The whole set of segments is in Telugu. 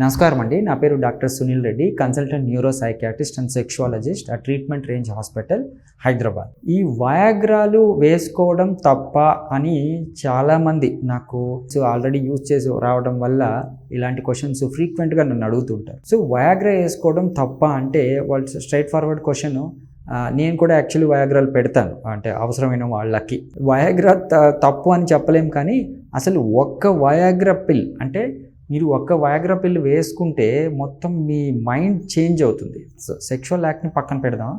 నమస్కారం అండి. నా పేరు doctor Sunil Reddy consultant neuro psychiatrist and sexologist ఆ ట్రీట్మెంట్ రేంజ్ హాస్పిటల్ హైదరాబాద్. ఈ వయాగ్రాలు వేసుకోవడం తప్ప అని చాలామంది నాకు ఆల్రెడీ యూజ్ చేసి రావడం వల్ల ఇలాంటి క్వశ్చన్స్ ఫ్రీక్వెంట్గా నన్ను అడుగుతుంటారు. సో వయాగ్రా వేసుకోవడం తప్ప అంటే వాళ్ళు స్ట్రైట్ ఫార్వర్డ్ క్వశ్చన్ నేను కూడా యాక్చువల్లీ వయాగ్రాలు పెడతాను. అంటే అవసరమైన వాళ్ళకి. వయాగ్రా త- తప్పు అని చెప్పలేం కానీ అసలు ఒక్క వయాగ్రా పిల్ అంటే మీరు ఒక్క వయాగ్రా పిల్ వేసుకుంటే మొత్తం మీ మైండ్ చేంజ్ అవుతుంది. సో సెక్షువల్ యాక్ట్ని పక్కన పెడదాం.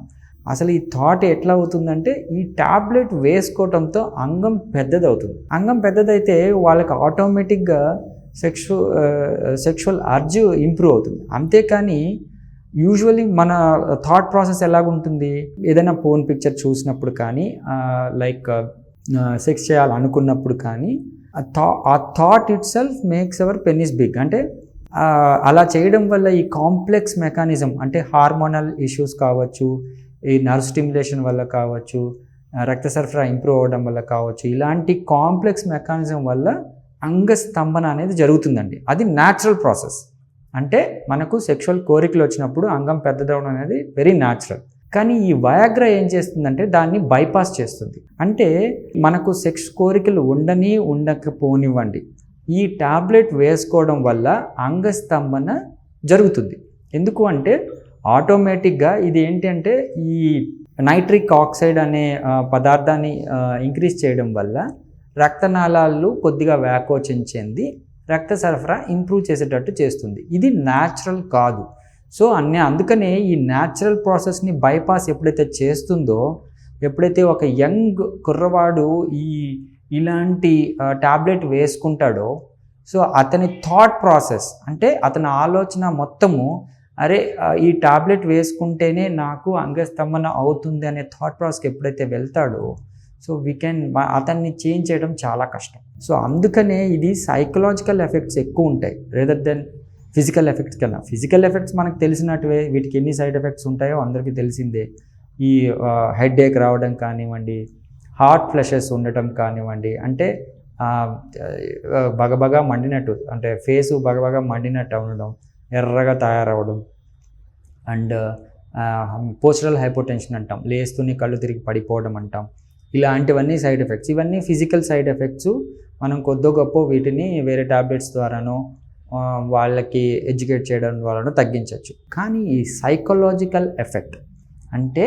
అసలు ఈ థాట్ ఎట్లా అవుతుందంటే ఈ టాబ్లెట్ వేసుకోవడంతో అంగం పెద్దదవుతుంది. అంగం పెద్దదైతే వాళ్ళకి ఆటోమేటిక్గా సెక్షు సెక్షువల్ అర్జ్ ఇంప్రూవ్ అవుతుంది. అంతేకాని యూజువలీ మన థాట్ ప్రాసెస్ ఎలాగుంటుంది? ఏదైనా ఫోన్ పిక్చర్ చూసినప్పుడు కానీ లైక్ సెక్స్ చేయాలనుకున్నప్పుడు కానీ ఆ థా ఆ thought itself makes our penis big అంటే అలా చేయడం వల్ల ఈ కాంప్లెక్స్ మెకానిజం అంటే హార్మోనల్ ఇష్యూస్ కావచ్చు ఈ నర్వ్ స్టిమ్యులేషన్ వల్ల కావచ్చు రక్త సరఫరా ఇంప్రూవ్ అవ్వడం వల్ల కావచ్చు ఇలాంటి కాంప్లెక్స్ మెకానిజం వల్ల అంగస్తంభన అనేది జరుగుతుందండి. అది న్యాచురల్ ప్రాసెస్ అంటే మనకు సెక్షువల్ కోరికలు వచ్చినప్పుడు అంగం పెద్దదవడం అనేది వెరీ న్యాచురల్ కానీ ఈ వయాగ్రా ఏం చేస్తుందంటే దాన్ని బైపాస్ చేస్తుంది. అంటే మనకు సెక్స్ కోరికలు ఉండని ఉండకపోనివ్వండి. ఈ టాబ్లెట్ వేసుకోవడం వల్ల అంగస్తంభన జరుగుతుంది. ఎందుకు అంటే ఆటోమేటిక్గా ఇది ఏంటంటే ఈ నైట్రిక్ ఆక్సైడ్ అనే పదార్థాన్ని ఇంక్రీజ్ చేయడం వల్ల రక్తనాళాలు కొద్దిగా వ్యాకోచించింది రక్త సరఫరా ఇంప్రూవ్ చేసేటట్టు చేస్తుంది. ఇది న్యాచురల్ కాదు. సో అన్నీ అందుకనే ఈ న్యాచురల్ ప్రాసెస్ని బైపాస్ ఎప్పుడైతే చేస్తుందో ఎప్పుడైతే ఒక యంగ్ కుర్రవాడు ఈ ఇలాంటి ట్యాబ్లెట్ వేసుకుంటాడో సో అతని థాట్ ప్రాసెస్ అంటే అతని ఆలోచన మొత్తము అరే ఈ టాబ్లెట్ వేసుకుంటేనే నాకు అంగస్తంభన అవుతుంది అనే థాట్ ప్రాసెస్కి ఎప్పుడైతే వెళ్తాడో సో వీ కెన్ అతన్ని చేంజ్ చేయడం చాలా కష్టం. సో అందుకనే ఇది సైకలాజికల్ ఎఫెక్ట్స్ ఎక్కువ ఉంటాయి. రేదర్ దెన్ ఫిజికల్ ఎఫెక్ట్స్ కన్నా ఫిజికల్ ఎఫెక్ట్స్ మనకు తెలిసినట్టువే. వీటికి ఎన్ని సైడ్ ఎఫెక్ట్స్ ఉంటాయో అందరికీ తెలిసిందే. ఈ హెడ్ ఏక్ రావడం కానివ్వండి హార్ట్ ఫ్లెషెస్ ఉండటం కానివ్వండి అంటే బగబగా మండినట్టు అంటే ఫేసు బగబగా మండినట్టు ఉండడం ఎర్రగా తయారవడం అండ్ పోస్టరల్ హైపోటెన్షన్ అంటాం. లేస్తూనే కళ్ళు తిరిగి పడిపోవడం అంటాం. ఇలాంటివన్నీ సైడ్ ఎఫెక్ట్స్. ఇవన్నీ ఫిజికల్ సైడ్ ఎఫెక్ట్స్. మనం కొద్దో గొప్ప వీటిని వేరే టాబ్లెట్స్ ద్వారానో వాళ్ళకి ఎడ్యుకేట్ చేయడం ద్వారానో తగ్గించవచ్చు కానీ ఈ సైకలాజికల్ ఎఫెక్ట్ అంటే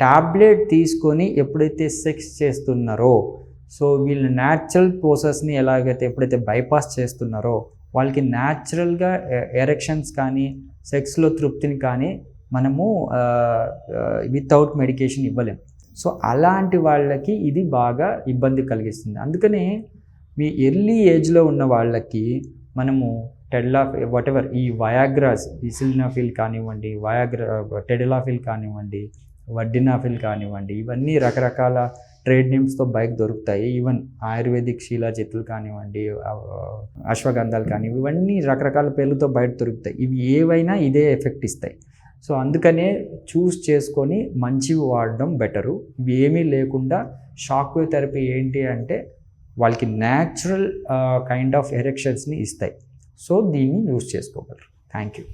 టాబ్లెట్ తీసుకొని ఎప్పుడైతే సెక్స్ చేస్తున్నారో సో వీళ్ళు న్యాచురల్ ప్రాసెస్ని ఎలాగైతే ఎప్పుడైతే బైపాస్ చేస్తున్నారో వాళ్ళకి న్యాచురల్గా ఎరెక్షన్స్ కానీ సెక్స్లో తృప్తిని కానీ మనము వితౌట్ మెడికేషన్ ఇవ్వలేం. సో అలాంటి వాళ్ళకి ఇది బాగా ఇబ్బంది కలిగిస్తుంది. అందుకనే మీ ఎర్లీ ఏజ్లో ఉన్న వాళ్ళకి మనము టెడ్లాఫ్ వాటెవర్ ఈ వయాగ్రాస్ ఈ కానివ్వండి వయాగ్రా టెడిలాఫిల్ కానివ్వండి వడ్డినాఫిల్ కానివ్వండి ఇవన్నీ రకరకాల ట్రేడ్ నేమ్స్తో బైక్ దొరుకుతాయి. ఈవెన్ ఆయుర్వేదిక్ శీలాజిత్తులు కానివ్వండి అశ్వగంధాలు కానివ్వండి ఇవన్నీ రకరకాల పేర్లతో బయట దొరుకుతాయి. ఇవి ఏవైనా ఇదే ఎఫెక్ట్ ఇస్తాయి. సో అందుకనే చూస్ చేసుకొని మంచివి వాడడం బెటరు ఇవి ఏమీ లేకుండా షాక్ వేవ్ థెరపీ ఏంటి అంటే వాళ్ళకి న్యాచురల్ కైండ్ ఆఫ్ ఎరెక్షన్స్ని ఇస్తాయి. సో దీన్ని యూస్ చేసుకోగలరు. Thank you